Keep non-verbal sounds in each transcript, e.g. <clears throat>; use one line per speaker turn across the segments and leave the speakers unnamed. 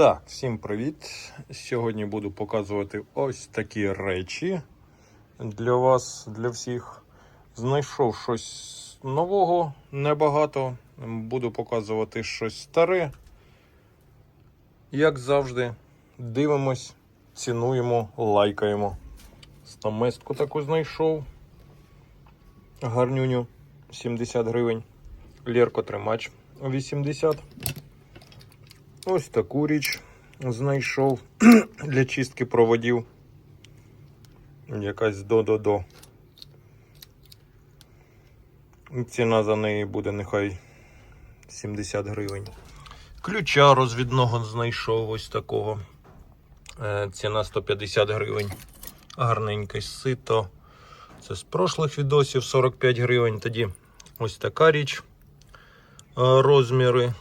Так, всім привіт! Сьогодні буду показувати ось такі речі для вас, для всіх. Знайшов щось нового, небагато. Буду показувати щось старе. Як завжди, дивимось, цінуємо, лайкаємо. Стаместку таку знайшов. Гарнюню 70 гривень. Лєрко тримач 80. Ось таку річ знайшов <clears throat> для чистки проводів. Якась до-до-до. Ціна за неї буде нехай 70 гривень. Ключа розвідного знайшов ось такого. Е, Ціна 150 гривень. Гарненьке сито. Це з прошлих відосів 45 гривень. Тоді ось така річ. Е, Розміри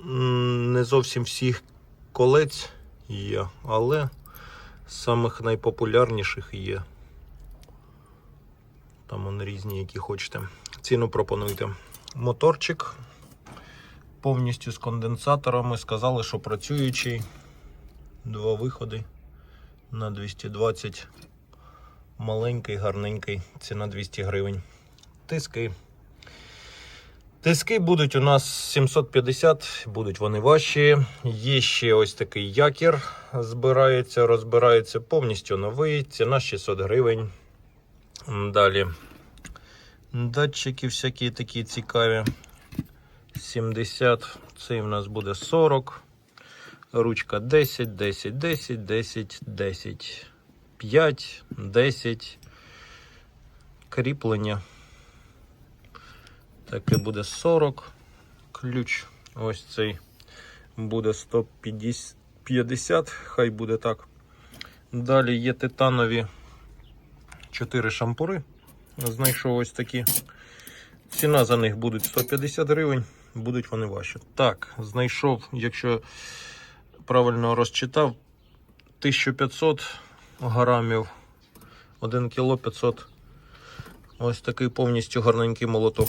не зовсім всіх колець є, але самих найпопулярніших є. Там вони різні, які хочете. Ціну пропонуйте. Моторчик повністю з конденсаторами. Сказали, що працюючий. Два виходи на 220. Маленький, гарненький, ціна 200 гривень. Тиски. Тиски будуть у нас 750, будуть вони важчі. Є ще ось такий якір. Збирається, розбирається повністю новий. Ціна 600 гривень. Далі. Датчики всякі такі цікаві. 70. Цей у нас буде 40. Ручка 10, 10, 10, 10, 10. 5, 10. Кріплення. Таке буде 40. Ключ ось цей буде 150, хай буде так. Далі є титанові 4 шампури. Знайшов ось такі. Ціна за них буде 150 гривень, будуть вони ваші. Так, знайшов, якщо правильно розчитав, 1500 грамів, 1 кіло 500. Ось такий повністю гарненький молоток.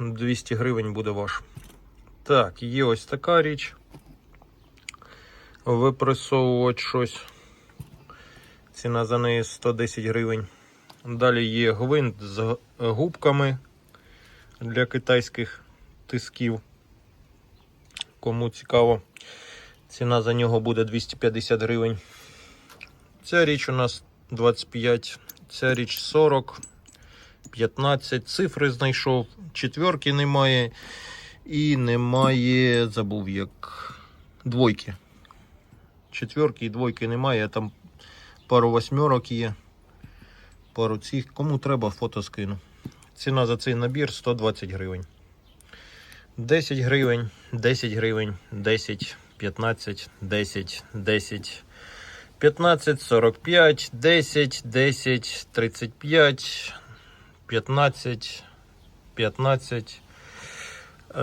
200 гривень буде ваш. Так, є ось така річ. Випресовувати щось. Ціна за неї 110 гривень. Далі є гвинт з губками для китайських тисків. Кому цікаво, ціна за нього буде 250 гривень. Ця річ у нас 25, ця річ 40. 15 цифри знайшов, четверки немає. І немає, забув як двойки. Четверки і двойки немає, там пару восьмерок є. Пару цих. Кому треба, фото скину. Ціна за цей набір 120 гривень. 10 гривень, 10 гривень, 10, 15, 10, 10, 15, 45, 10, 10, 35, 15, 15,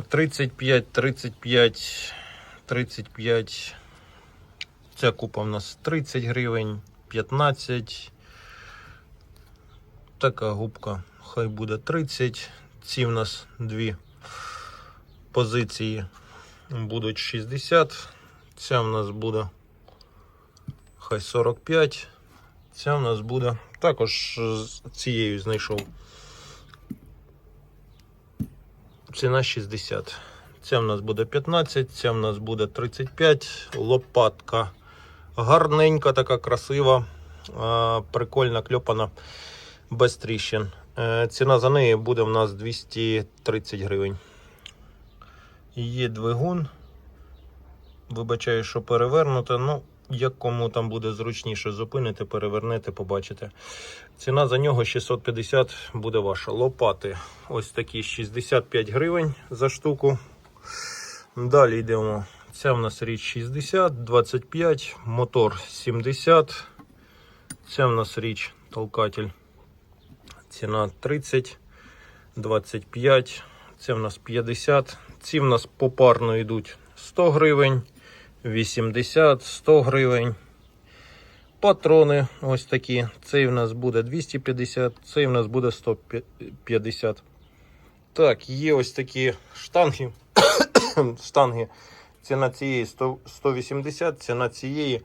35, 35, 35. Ця купа в нас 30 гривень, 15. Така губка хай буде 30. Ці в нас дві позиції будуть 60. Ця в нас буде хай 45. Ця в нас буде також з цією знайшов. Ціна 60. Ця в нас буде 15, ця в нас буде 35. Лопатка. Гарненька, така красива, прикольна кльопана, без тріщин. Е, Ціна за неї буде в нас 230 гривень. Є двигун. Вибачаю, що перевернуто. Ну, як кому там буде зручніше зупинити, перевернете, побачите. Ціна за нього 650 буде ваша. Лопати ось такі 65 гривень за штуку. Далі йдемо. Ця в нас річ 60, 25, мотор 70. Ця в нас річ толкатель. Ціна 30, 25. Це в нас 50. Ці в нас попарно йдуть 100 гривень, 80, 100 гривень. Патрони ось такі. Цей в нас буде 250, цей в нас буде 150. Так, є ось такі штанги. <coughs> штанги ціна цієї 100, 180, ціна цієї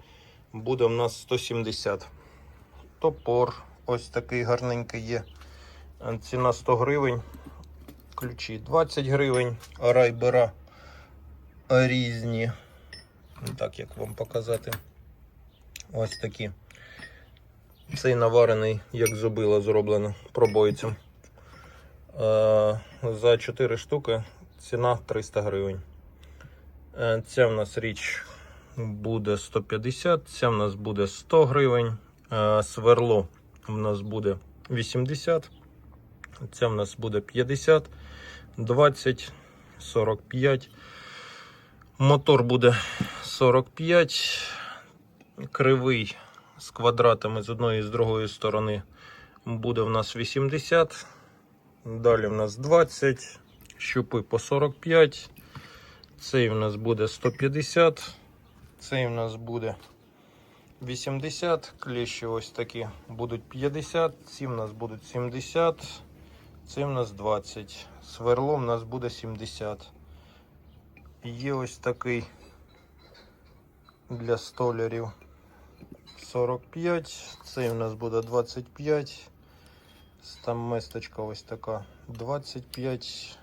буде в нас 170. Топор ось такий гарненький є. Ціна 100 гривень. Ключі 20 гривень. Райбера різні. Так, як вам показати. Ось такі. Цей наварений, як зубило зроблено пробойцем. Е, За 4 штуки ціна 300 гривень. Е, Ця в нас річ буде 150, ця в нас буде 100 гривень. Е, Сверло в нас буде 80. Ця в нас буде 50, 20, 45. Мотор буде 45. Кривий з квадратами з одної і з другої сторони буде в нас 80. Далі в нас 20. Щупи по 45. Цей в нас буде 150. Цей в нас буде 80. Кліщі ось такі будуть 50. Ці в нас будуть 70. Це в нас 20. Сверло в нас буде 70. Є ось такий для столярів 45. Цей у нас буде 25. Там мисточка ось така 25.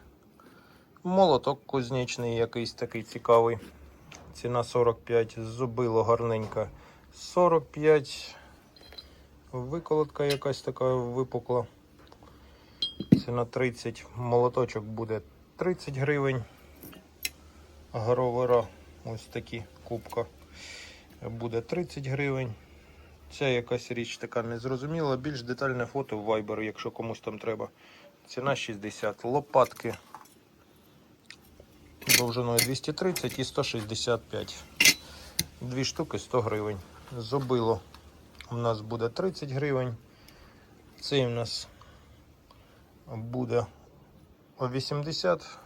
Молоток кузнечний якийсь такий цікавий. Ціна 45. Зубило гарненька 45. Виколотка якась така випукла. Ціна 30. Молоточок буде 30 гривень. Гровера ось такі кубка. Буде 30 гривень. Ця якась річ така незрозуміла. Більш детальне фото в Viber, якщо комусь там треба. Ціна 60. Лопатки довжиною 230 і 165. Дві штуки 100 гривень. Зубило у нас буде 30 гривень. Цей у нас буде 80.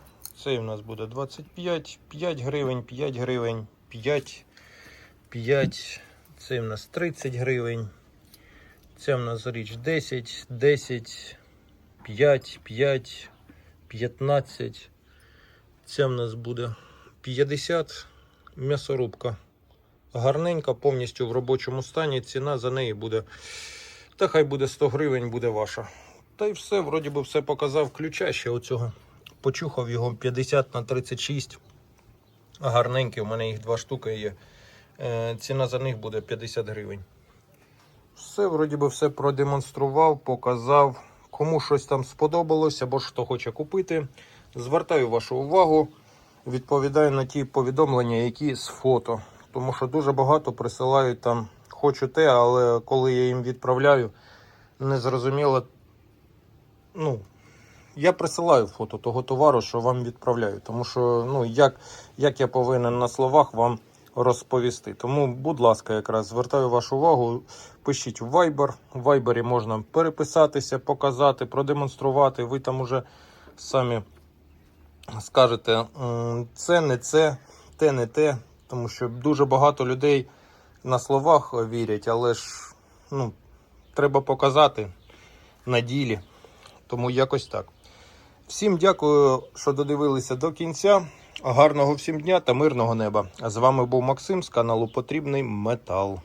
Цей у нас буде 25, 5 гривень, 5 гривень, 5, 5. Цей у нас 30 гривень. Це у нас річ 10, 10, 5, 5, 15. Це в нас буде 50 м'ясорубка. Гарненька, повністю в робочому стані. Ціна за неї буде. Та хай буде 100 гривень, буде ваша. Та й все, вроді би все показав. Ключа ще оцього. Почухав його 50 на 36. Гарненький, у мене їх два штуки є. Е, Ціна за них буде 50 гривень. Все, вроді би, все продемонстрував, показав. Кому щось там сподобалось або ж хто хоче купити. Звертаю вашу увагу, відповідаю на ті повідомлення, які з фото. Тому що дуже багато присилають там, хочу те, але коли я їм відправляю, не зрозуміло. Ну, я присилаю фото того товару, що вам відправляю. Тому що, ну, як, як я повинен на словах вам розповісти. Тому, будь ласка, якраз звертаю вашу увагу. Пишіть в Viber. В Viber можна переписатися, показати, продемонструвати. Ви там уже самі скажете, це не це, те не те. Тому що дуже багато людей на словах вірять, але ж ну, треба показати на ділі. Тому якось так. Всім дякую, що додивилися до кінця. Гарного всім дня та мирного неба. З вами був Максим з каналу Потрібний Метал.